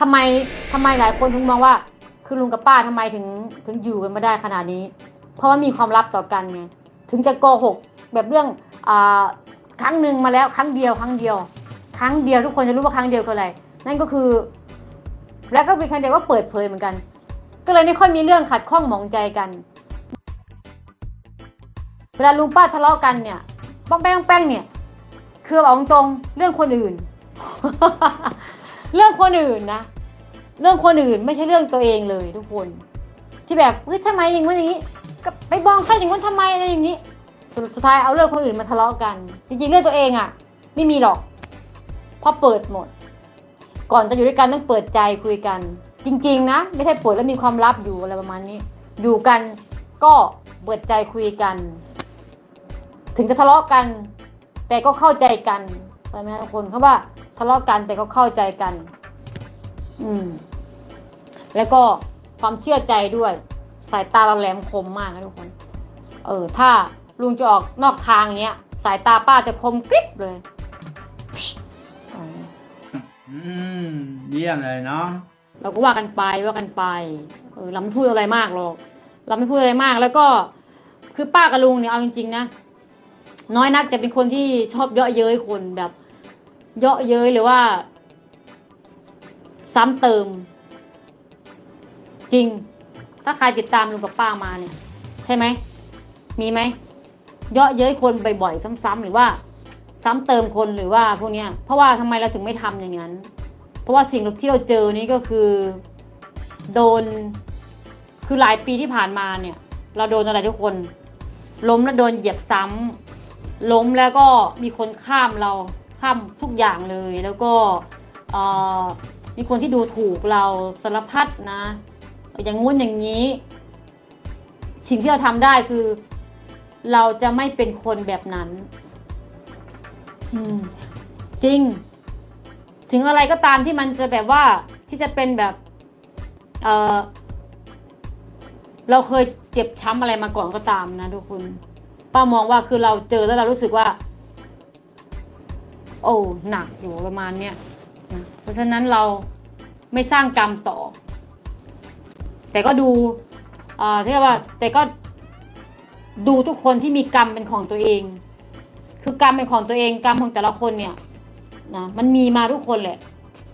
ทำไมทำไมหลายคนถึงมองว่า คือลุงกับป้าทำไมถึงถึงอยู่กันไม่ได้ขนาดนี้ เพราะว่ามีความลับต่อกันไงถึงจะโกหกแบบเรื่องอ่าครั้งหนึ่งมาแล้วครั้งเดียว ครั้งเดียว ครั้งเดียวทุกคนจะรู้ว่าครั้งเดียวคืออะไร นั่นก็คือ แล้วก็เป็นครั้งเดียวก็เปิดเผยเหมือนกัน ก็เลยไม่ค่อยมีเรื่องขัดข้องหมองใจกัน เวลาลุงป้าทะเลาะกันเนี่ยป้องแป้งแป้งเนี่ย คือเอาตรงๆเรื่องคนอื่น เรื่องคนอื่นนะ เรื่องคนอื่นไม่ใช่เรื่องตัวเองเลยทุกคน ที่แบบเฮ้ยทำไมอย่างนู้นอย่างนี้ก็ไปบองใครอย่างนู้นทำไมอะไรอย่างนี้สรุปสุดท้ายเอาเรื่องคนอื่นมาทะเลาะกัน จริงๆเรื่องตัวเองอะไม่มีหรอกเพราะเปิดหมด ก่อนจะอยู่ด้วยกันต้องเปิดใจคุยกัน จริง ๆ นะ ไม่ใช่เปิดแล้วมีความลับอยู่อะไรประมาณนี้ อยู่กันก็เปิดใจคุยกัน ถึงจะทะเลาะกัน แต่ก็เข้าใจกันใช่ไหมทุกคนเขาว่า ทะเลาะกันแต่ก็เข้าใจกัน อืม แล้วก็ความเชื่อใจด้วย สายตาเราแหลมคมมากนะทุกคน เออ ถ้าลุงจะออกนอกทางอย่างเงี้ย สายตาป้าจะคมกริบเลยเอออืมเยี่ยมเลยเนาะเราก็ว่ากันไปว่ากันไป เออเราไม่พูดอะไรมากหรอก เราไม่พูดอะไรมากแล้วก็ คือป้ากับลุงเนี่ยเอาจริงๆนะน้อยนักจะเป็นคนที่ชอบเยาะเย้ยคนแบบ เยาะเย้ยหรือว่า ซ้ำเติม จริง ถ้าใครติดตามลุงกับป้ามาเนี่ย ใช่ไหม มีไหมเยาะเย้ยคนบ่อยๆซ้ำๆหรือว่า ซ้ำเติมคนหรือว่าพวกเนี้ย เพราะว่าทำไมเราถึงไม่ทำอย่างนั้น เพราะว่าสิ่งที่เราเจอนี้ก็คือ โดน คือหลายปีที่ผ่านมาเนี่ย เราโดนอะไรทุกคน ล้มแล้วโดนเหยียบซ้ำล้มแล้วก็มีคนข้ามเรา ข้ามทุกอย่างเลย แล้วก็มีคนที่ดูถูกเราสารพัดนะ อย่างงู้นอย่างนี้ สิ่งที่เราทำได้คือ เราจะไม่เป็นคนแบบนั้นจริง ถึงอะไรก็ตามที่มันจะแบบว่าที่จะเป็นแบบเเราเคยเจ็บช้ำอะไรมาก่อนก็ตามนะทุกคนป้ามองว่าคือเราเจอแล้วเรารู้สึกว่า โอ้หนักอยู่ประมาณเนี้ยนะเพราะฉะนั้นเราไม่สร้างกรรมต่อ แต่ก็ดูเอ่อที่เรียกว่าแต่ก็ดูทุกคนที่มีกรรมเป็นของตัวเอง คือกรรมเป็นของตัวเองกรรมของแต่ละคนเนี่ยนะมันมีมาทุกคนแหละ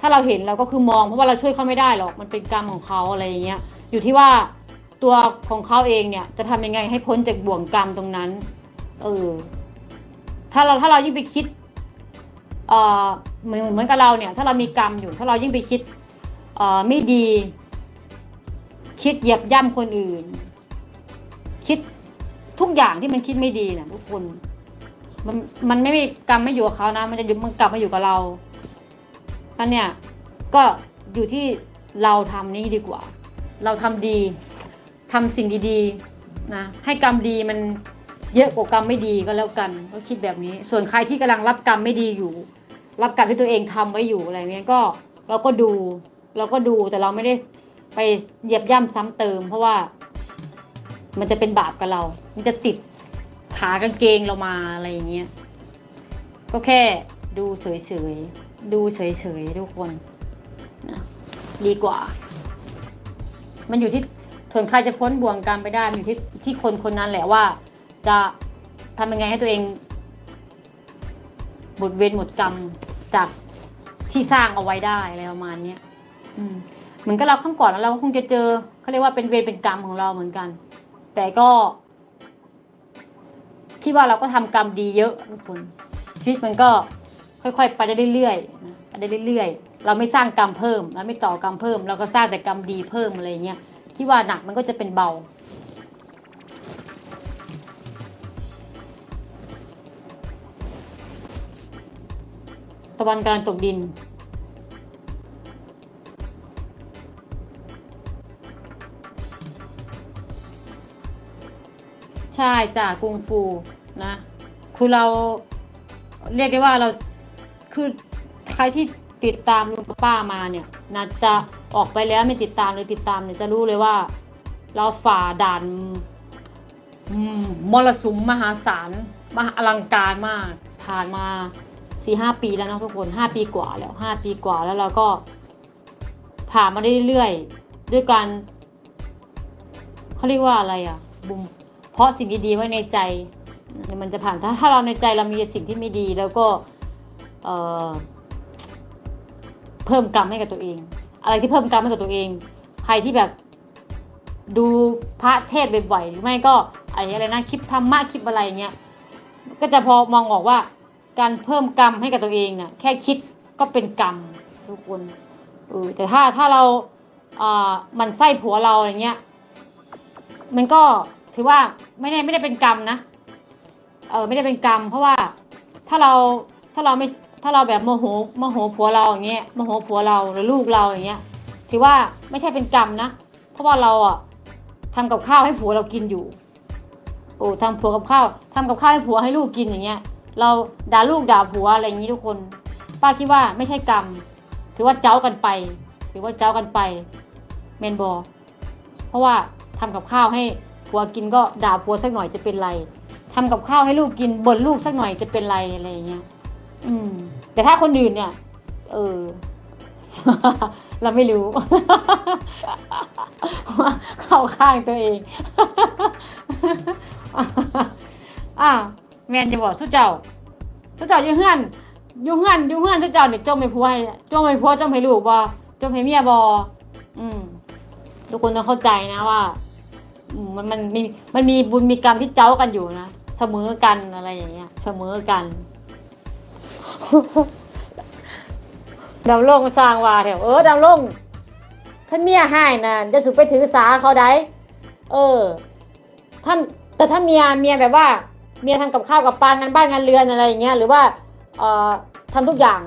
ถ้าเราเห็นเราก็คือมองเพราะว่าเราช่วยเขาไม่ได้หรอกมันเป็นกรรมของเขาอะไรอย่างเงี้ยอยู่ที่ว่าตัวของเขาเองเนี่ย จะทำยังไงให้พ้นจากบ่วงกรรมตรงนั้น เออ ถ้าเราถ้าเรายิ่งไปคิด เหมือนเหมือนกับเราเนี่ยถ้าเรามีกรรมอยู่ ถ้าเรายิ่งไปคิดไม่ดี คิดเหยียบย่ำคนอื่น คิดทุกอย่างที่มันคิดไม่ดีเนะทุกคน มันมันไม่มีกรรมไม่อยู่กับเขานะ มันจะมันกลับมาอยู่กับเราอันเนี่ยก็อยู่ที่เราทำนี่ดีกว่า เราทำดีทำสิ่งดีๆนะให้กรรมดีมันเยอะกว่ากรรมไม่ดีก็แล้วกัน ก็คิดแบบนี้ ส่วนใครที่กำลังรับกรรมไม่ดีอยู่ รับกรรมที่ตัวเองทำไว้อยู่อะไรเงี้ยก็เราก็ดู เราก็ดูแต่เราไม่ได้ไปเหยียบย่ำซ้ำเติม เพราะว่า มันจะเป็นบาปกับเรา มันจะติดขากางเกงเรามาอะไรอย่างเงี้ยก็แค่ดูเฉยๆ ดูเฉยๆทุกคนนะดีกว่า มันอยู่ที่ส่วนใครจะพ้นบ่วงกรรมไปได้มันอยู่ที่ที่คนคนนั้นแหละว่า จะทำยังไงให้ตัวเองหมดเวรหมดกรรม จากที่สร้างเอาไว้ได้อะไรประมาณเนี้ยอืมเหมือนกับเราข้างก่อนเราก็คงจะเจอเขาเรียกว่าเป็นเวรเป็นกรรมของเราเหมือนกัน แต่ก็คิดว่าเราก็ทำกรรมดีเยอะทุกคนชีวิตมันก็ค่อยๆไปได้เรื่อยๆนะไปได้เรื่อยๆ เราไม่สร้างกรรมเพิ่มเราไม่ต่อกรรมเพิ่ม เราก็สร้างแต่กรรมดีเพิ่มอะไรเงี้ยคิดว่าหนักมันก็จะเป็นเบา ตะวันกำลังตกดิน ใช่จ้ะกุงฟูนะ คือเราเรียกได้ว่าเราคือใครที่ติดตามลุงป้ามาเนี่ยนะจะออกไปแล้วไม่ติดตามเลยติดตามเนี่ยจะรู้เลยว่า เราฝ่าด่านมมรสุมมหาศาลมหาอลังการมากผ่านมา สี่ห้าปีแล้วเนาะทุกคนห้าปีกว่าแล้วห้าปีกว่าแล้วเราก็ผ่านมาได้เรื่อยๆด้วยการเขาเรียกว่าอะไรอะบุมเพราะสิ่งดีๆไว้ในใจมันจะผ่านถ้าถ้าเราในใจเรามีสิ่งที่ไม่ดี แล้วก็เอ่อเพิ่มกรรมให้กับตัวเอง อะไรที่เพิ่มกรรมให้กับตัวเอง ใครที่แบบดูพระเทศบ่อยๆหรือไม่ก็ไอ้อะไรนะคลิปธรรมะคลิปอะไรเงี้ยก็จะพอมองออกว่า การเพิ่มกรรมให้กับตัวเองเนี่ยแค่คิดก็เป็นกรรมทุกคนเออแต่ถ้าถ้าเราอ่ามันไส้ผัวเราอะไรเงี้ย มันก็ถือว่าไม่ได้ไม่ได้เป็นกรรมนะเออไม่ได้เป็นกรรม เพราะว่าถ้าเราถ้าเราไม่ถ้าเราแบบโมโหโมโหผัวเราอย่างเงี้ยโมโหผัวเราหรือลูกเราอย่างเงี้ยถือว่าไม่ใช่เป็นกรรมนะ เพราะว่าเราอะทำกับข้าวให้ผัวเรากินอยู่โอ้ทำผัวกับข้าวทำกับข้าวให้ผัวให้ลูกกินอย่างเงี้ย เราด่าลูกด่าผัวอะไรอย่างนี้ทุกคน ป้าคิดว่าไม่ใช่กรรม ถือว่าเจ้ากันไป ถือว่าเจ้ากันไปเมนบอเพราะว่าทำกับข้าวให้ผัวกินก็ด่าผัวสักหน่อยจะเป็นไรทำกับข้าวให้ลูกกินบ่นลูกสักหน่อยจะเป็นไรอะไรอย่างเงี้ย อืม แต่ถ้าคนอื่นเนี่ย เออ เราไม่รู้เข้าข้างตัวเองอ้า แมนจะบอกสุเจ้าสุเจ้าอยู่เฮือนอยู่เฮือนอยู่เฮือนสุเจ้าเนี่ยจมให้ผัวให้จมให้ผัวจมให้ลูกบ่จมให้เมียบ่อืมทุกคนต้องเข้าใจนะว่ามันมันมีมันมีบุญมีกรรมที่เจ้ากันอยู่นะเสมอกันอะไรอย่างเงี้ย เสมอกันดำลงสร้างว่าแถวเออดำลงท่านเมียให้นะจะสุดไปถือสาเขาได้เออ ท่านแต่ถ้าเมียเมียแบบว่า เมียทำกับข้าวกับปลางานบ้านงานเรือนอะไรอย่างเงี้ยหรือว่าเอ่อทำทุกอย่าง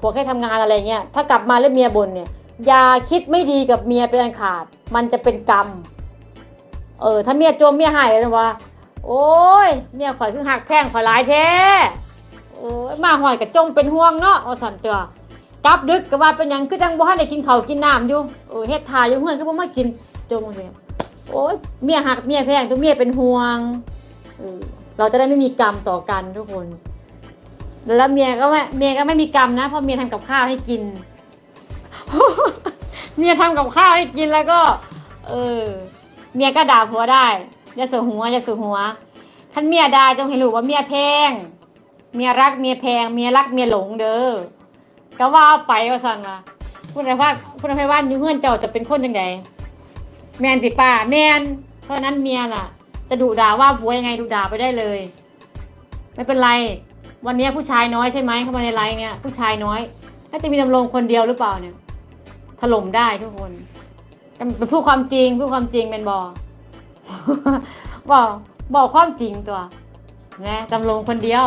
ผัวแค่ทำงานอะไรเงี้ยถ้ากลับมาแล้วเมียบ่นเนี่ยอย่าคิดไม่ดีกับเมียเป็นอันขาด มันจะเป็นกรรมเออถ้าเมียจมเมียหายเลยนะว่าโอ้ยเมียข่อยคือหักแพงข่อยหลายแท้โอ้ยมาหอยกับจงเป็นห่วงเนาะอสันเตือกลับดึกก็ว่าเป็นยังคือจังบ่ทันได้กินข้าวกินน้ำอยู่โอ้ยเฮ็ดทายอยู่เฮือนคือบ่มากินจงเลยโอ้ยเมียหักเมียแพงตัวเมียเป็นห่วงเออ เราจะได้ไม่มีกรรมต่อกันทุกคน แล้วเมียก็ไม่เมียก็ไม่มีกรรมนะเพราะเมียทำกับข้าวให้กิน เมียทำกับข้าวให้กินแล้วก็ เออ เมียก็ด่าผัวได้อย่าสูหัวอย่าสูหัวท่านเมียด่าจงให้รู้ว่าเมียแพง เมียรักเมียแพง เมียรักเมียหลงเด้อก็ว่าไปว่าสั่นว่าคุณภาพคุณภาพว่านอยู่เฮือนเจ้าจะเป็นคนยังไงแมนติป้าแมนเพราะฉะนั้นเมียน่ะ จะดุด่าว่าผัวยังไงดุด่าไปได้เลย ไม่เป็นไร วันนี้ผู้ชายน้อยใช่ไหมเข้ามาในไลน์เนี่ยผู้ชายน้อยน่าจะมีดำรงคนเดียวหรือเปล่าเนี่ยถล่มได้ทุกคนเป็นพูดความจริงพูดความจริงเป็นบอบอกบอกความจริงตัวนะดำรงคนเดียว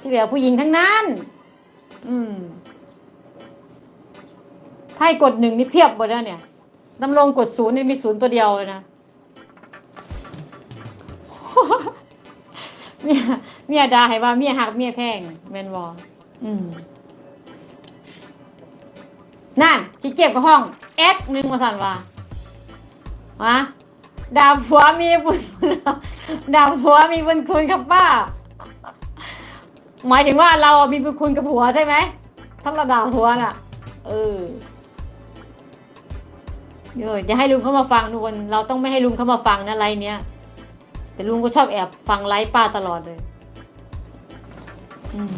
ที่เหลือผู้หญิงทั้งนั้น อืมถ้ากดหนึ่งนี่เพียบหมดแล้วเนี่ยดำรงกดศูนย์นี่มีศูนย์ตัวเดียวเลยนะ เมียเมียด่าให้ว่าเมียหักเมียแพงแมนบออืมนั่นที่เก็บกับห้องเอ็กหนึ่งมาสั่นว่าฮะดาผัวมีบุญดาผัวมีบุญคุณกับป้า หมายถึงว่าเรามีบุญคุณกับผัวใช่ไหมถ้าเราด่าผัวน่ะ เออเดี๋ยวจะให้ลุงเข้ามาฟังทุกคน เราต้องไม่ให้ลุงเข้ามาฟังนะไลฟ์เนี้ย แต่ลุงก็ชอบแอบฟังไลฟ์ป้าตลอดเลยอืม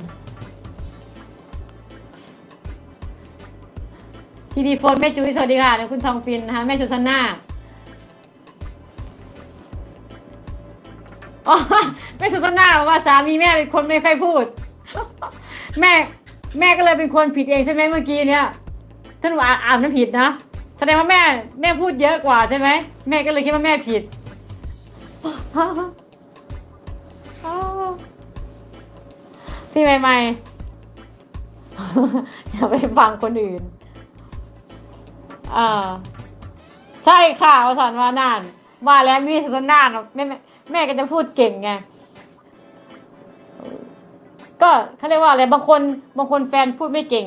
ทีดีโฟนแม่จุ้ยสวัสดีค่ะนะคุณทองฟินนะคะแม่ชุสันนาอ๋อแม่ชุสันนาบอกว่าสามีแม่เป็นคนไม่ค่อยพูด แม่แม่ก็เลยเป็นคนผิดเองใช่ไหมเมื่อกี้เนี่ยท่านว่าอ่านน้ำผิดนะแสดงว่าแม่แม่พูดเยอะกว่าใช่ไหมแม่ก็เลยคิดว่าแม่ผิด พี่ใหม่ๆอย่าไปฟังคนอื่น อ่า ใช่ค่ะวสันว่านานว่าแล้วมีสันนานแม่แม่แม่ก็จะพูดเก่งไง ก็เขาเรียกว่าอะไร บางคน บางคนแฟนพูดไม่เก่ง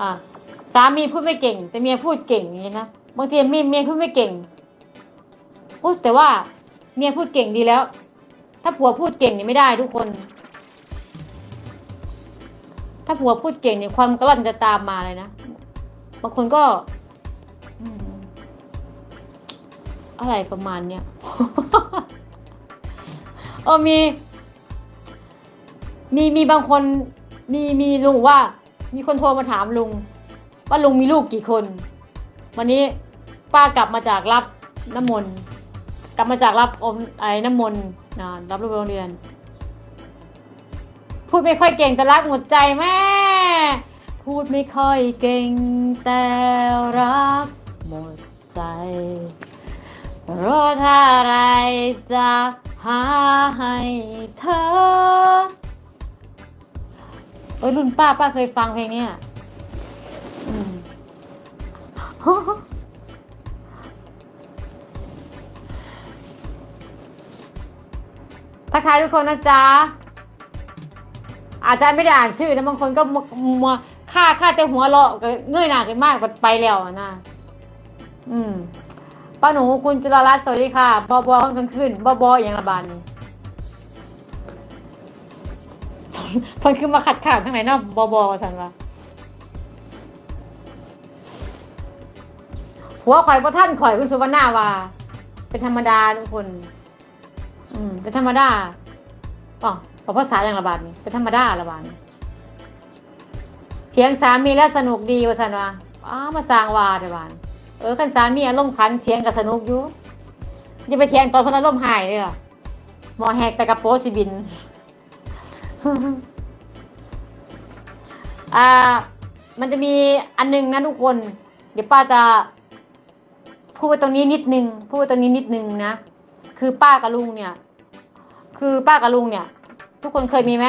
อ่า สามีพูดไม่เก่ง แต่เมียพูดเก่งอย่างนี้นะ บางทีเมียเมียพูดไม่เก่งพูดแต่ว่า เมียพูดเก่งดีแล้ว ถ้าผัวพูดเก่งนี่ไม่ได้ทุกคน ถ้าผัวพูดเก่งเนี่ยความกระล่อนจะตามมาเลยนะ บางคนก็อะไรประมาณเนี้ยเออมี มีมีบางคน มีมีลุงว่า มีคนโทรมาถามลุง ว่าลุงมีลูกกี่คน วันนี้ป้ากลับมาจากรับน้ำมนต์ กลับมาจากรับอมไอ้น้ำมนต์นะรับลูกโรงเรียน พูดไม่ค่อยเก่งแต่รักหมดใจแม่ พูดไม่ค่อยเก่งแต่รักหมดใจรอถ้าอะไรจะหาให้เธอเอ้ยรุ่นป้าป้าเคยฟังเพลงเนี้ยอืม ทักทายทุกคนนะจ๊ะ อาจารย์ไม่ได้อ่านชื่อนะบางคนก็มามาค่าค่าแต่หัวเราะก็เงยหน้าขึ้นมากไปแล้วนะอืมป้าหนูคุณจุฬารัตน์สวัสดีค่ะบอบอค่อนข้างขึ้นบอบออย่างละบานนี่เพิ่นคือมาขัดข่างทั้งไหนเนาะบอบอสันวะหัวข่อยประท่านข่อยคุณสุวรรณาวาเป็นธรรมดาทุกคน อืมเป็นธรรมดาอ๋อขอภาษาอย่างละบาทนี่เป็นธรรมดาละบาทนี่เถียงสามีแล้วสนุกดีว่าสันวะอ้ามาสร้างวาเดียบานเออกันสามีอารมณ์ขันเถียงกับสนุกอยู่อย่าไปเถียงตอนคนอารมณ์หายเลยอะหมอแหกแต่กระโปรงสิบินอ่า มันจะมีอันหนึงนะทุกคน เดี๋ยวป้าจะพูดตรงนี้นิดนึงพูดตรงนี้นิดนึงนะ คือป้ากับลุงเนี่ย คือป้ากับลุงเนี่ย ทุกคนเคยมีไหม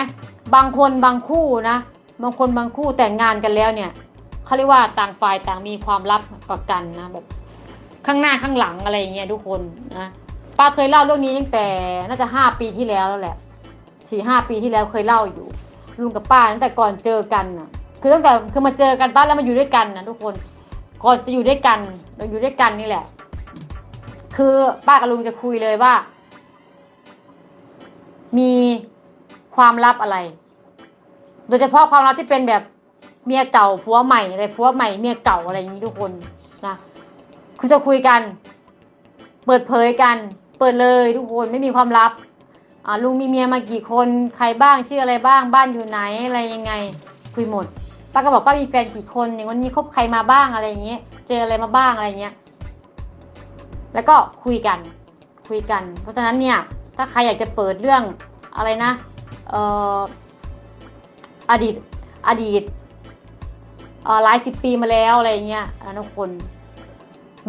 บางคนบางคู่นะ บางคนบางคู่แต่งงานกันแล้วเนี่ยเขาเรียกว่าต่างฝ่ายต่างมีความลับต่อกันนะแบบข้างหน้าข้างหลังอะไรอย่างเงี้ยทุกคนนะป้าเคยเล่าเรื่องนี้ตั้งแต่น่าจะห้าปีที่แล้วแล้วแหละสี่ห้าปีที่แล้วเคยเล่าอยู่ ลุงกับป้าตั้งแต่ก่อนเจอกันน่ะคือตั้งแต่คือมาเจอกันป้าแล้วมาอยู่ด้วยกันนะทุกคนก่อนจะอยู่ด้วยกันเราอยู่ด้วยกันนี่แหละ คือป้ากับลุงจะคุยเลยว่า มีความลับอะไร โดยเฉพาะความลับที่เป็นแบบเมียเก่าผัวใหม่อะไรผัวใหม่เมียเก่าอะไรอย่างนี้ทุกคนนะคือจะคุยกัน เปิดเผยกัน เปิดเลยทุกคนไม่มีความลับอ่าลุงมีเมียมากี่คนใครบ้างชื่ออะไรบ้างบ้านอยู่ไหนอะไรยังไง คุยหมดป้าก็บอกป้ามีแฟนกี่คนอย่างวันนี้คบใครมาบ้างอะไรอย่างเงี้ยเจออะไรมาบ้างอะไรเงี้ยแล้วก็คุยกันคุยกัน เพราะฉะนั้นเนี่ย ถ้าใครอยากจะเปิดเรื่องอะไรนะอออดีตอดีตหลายสิบปีมาแล้วอะไรเงี้ยอะทุกคน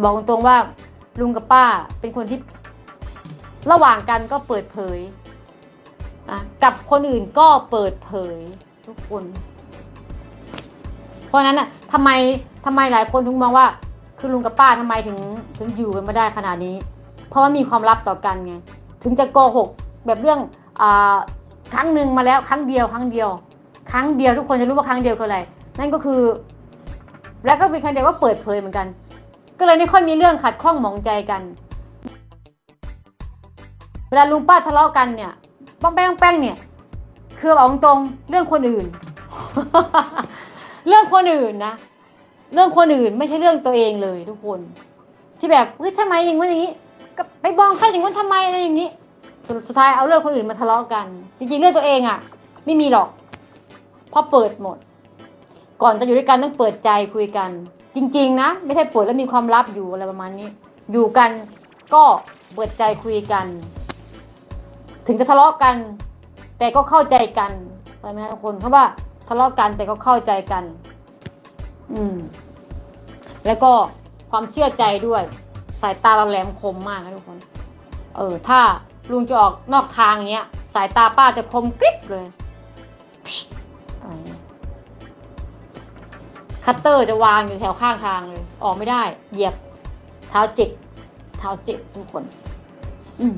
บอกตรงๆว่าลุงกับป้าเป็นคนที่ระหว่างกันก็เปิดเผยกับคนอื่นก็เปิดเผยทุกคน เพราะนั้นอะทำไมทำไมหลายคนถึงมองว่า คือลุงกับป้าทำไมถึงถึงอยู่กันมาได้ขนาดนี้ เพราะว่ามีความลับต่อกันไง ถึงจะโกหกแบบเรื่องอครั้งหนึ่งมาแล้วครั้งเดียว ครั้งเดียว ครั้งเดียวทุกคนจะรู้ว่าครั้งเดียวคืออะไร นั่นก็คือ แล้วก็เป็นครั้งเดียวว่าเปิดเผยเหมือนกัน ก็เลยไม่ค่อยมีเรื่องขัดข้องหมองใจกัน เวลาลุงป้าทะเลาะกันเนี่ยป้องแป้งแป้งเนี่ย คือเอาตรงเรื่องคนอื่น เรื่องคนอื่นนะเรื่องคนอื่นไม่ใช่เรื่องตัวเองเลยทุกคน ที่แบบเฮ้ยทำไมอย่างนู้อย่างนี้ ก็ไปบองใครอย่างนู้นทำไมอะไรอย่างนี้สรุปสุดท้ายเอาเรื่องคนอื่นมาทะเลาะกัน จริงๆเรื่องตัวเองอะ ไม่มีหรอกเพราะเปิดหมด ก่อนจะอยู่ด้วยกันต้องเปิดใจคุยกัน จริง ๆ นะ ไม่ใช่เปิดแล้วมีความลับอยู่อะไรประมาณนี้ อยู่กันก็เปิดใจคุยกัน ถึงจะทะเลาะกัน แต่ก็เข้าใจกันเข้าใจไหมทุกคนเพราะว่าทะเลาะกันแต่ก็เข้าใจกัน อืม แล้วก็ความเชื่อใจด้วย สายตาเราแหลมคมมากนะทุกคน เออ ถ้าลุงจะออกนอกทางอย่างเงี้ย สายตาป้าจะคมกริบเลยอะไรเงี้ยคัตเตอร์จะวางอยู่แถวข้างทางเลย ออกไม่ได้ เหยียบ เท้าจิก เท้าจิกทุกคน อืม